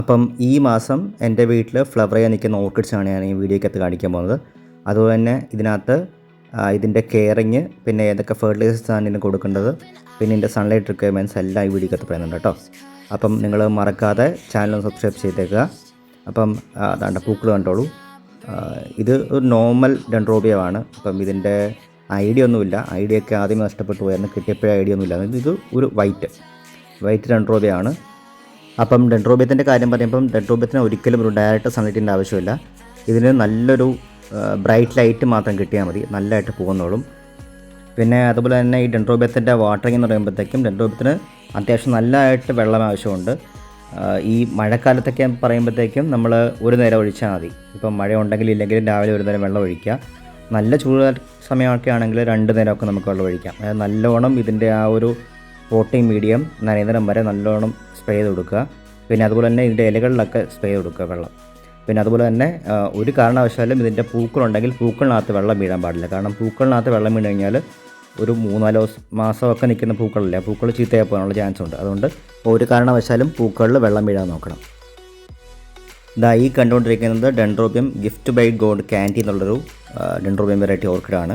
അപ്പം ഈ മാസം എന്റെ വീട്ടിൽ ഫ്ലവർ ചെയ്യാൻ നിൽക്കുന്ന ഓർക്കിഡ്സാണ് ഞാൻ ഈ വീഡിയോക്കകത്ത് കാണിക്കാൻ പോകുന്നത്. അതുപോലെ തന്നെ ഇതിനകത്ത് ഇതിന്റെ കെയറിങ് പിന്നെ ഏതൊക്കെ ആണ് ഇതിന് കൊടുക്കേണ്ടത് പിന്നെ ഇതിന്റെ സൺലൈറ്റ് റിക്വയർമെന്റ്സ് എല്ലാം ഈ വീഡിയോക്കകത്ത് പറയുന്നുണ്ട് കേട്ടോ. അപ്പം നിങ്ങൾ മറക്കാതെ ചാനൽ സബ്സ്ക്രൈബ് ചെയ്തേക്കുക. അപ്പം അതാണ്ട് പൂക്കൾ കണ്ടോളൂ. ഇത് ഒരു നോർമൽ ഡെൻഡ്രോബിയമാണ്. അപ്പം ഇതിന്റെ ഐഡിയ ഒന്നുമില്ല. ഐഡിയ ഒക്കെ ആദ്യം നഷ്ടപ്പെട്ടു പോയായിരുന്നു കിട്ടിയപ്പോഴേ ഐഡിയ ഒന്നുമില്ല. ഇത് ഒരു വൈറ്റ്. വൈറ്റ് ഡെൻഡ്രോബിയാണ് അപ്പം ഡെൻഡ്രോബിയത്തിന്റെ കാര്യം പറയുമ്പം ഡെൻഡ്രോബിയത്തിന് ഒരിക്കലും ഒരു ഡയറക്റ്റ് സൺലൈറ്റിന്റെ ആവശ്യമില്ല. ഇതിന് നല്ലൊരു ബ്രൈറ്റ് ലൈറ്റ് മാത്രം കിട്ടിയാൽ മതി. നല്ലതായിട്ട് പോകുന്നോളും. പിന്നെ അതുപോലെ തന്നെ ഈ ഡെൻഡ്രോബിയത്തിന്റെ വാട്ടറിങ് എന്ന് പറയുമ്പോഴത്തേക്കും ഡെൻഡ്രോബിയത്തിന് അത്യാവശ്യം നല്ലതായിട്ട് വെള്ളം ആവശ്യമുണ്ട്. ഈ മഴക്കാലത്തൊക്കെ പറയുമ്പോഴത്തേക്കും നമ്മൾ ഒരു നേരം ഒഴിച്ചാൽ മതി. ഇപ്പം മഴ ഉണ്ടെങ്കിൽ ഇല്ലെങ്കിലും രാവിലെ ഒരു നേരം വെള്ളം ഒഴിക്കുക. നല്ല ചൂട് സമയമൊക്കെ ആണെങ്കിൽ രണ്ട് നേരമൊക്കെ നമുക്ക് വെള്ളം ഒഴിക്കാം. നല്ലോണം ഇതിന്റെ ആ ഒരു പോട്ടിംഗ് മീഡിയം നരേന്ദ്രം വരെ നല്ലോണം സ്പ്രേ ചെയ്ത് കൊടുക്കുക. പിന്നെ അതുപോലെ തന്നെ ഇതിന്റെ ഇലകളിലൊക്കെ സ്പ്രേ ചെയ്ത് കൊടുക്കുക വെള്ളം. പിന്നെ അതുപോലെ തന്നെ ഒരു കാരണവശാലും ഇതിന്റെ പൂക്കളുണ്ടെങ്കിൽ പൂക്കളിനകത്ത് വെള്ളം വീഴാൻ പാടില്ല. കാരണം പൂക്കളിനകത്ത് വെള്ളം വീണ് കഴിഞ്ഞാൽ ഒരു മൂന്നാലോ മാസമൊക്കെ നിൽക്കുന്ന പൂക്കളല്ലേ പൂക്കൾ ചീത്തയായി പോകാനുള്ള ചാൻസ് ഉണ്ട്. അതുകൊണ്ട് ഒരു കാരണവശാലും പൂക്കളിൽ വെള്ളം വീഴാൻ നോക്കണം. ഇതാ ഈ കണ്ടുകൊണ്ടിരിക്കുന്നത് dendrobium gift by god candy എന്നുള്ളൊരു ഡെൻഡ്രോബിയം വെറൈറ്റി ഓർക്കിഡാണ്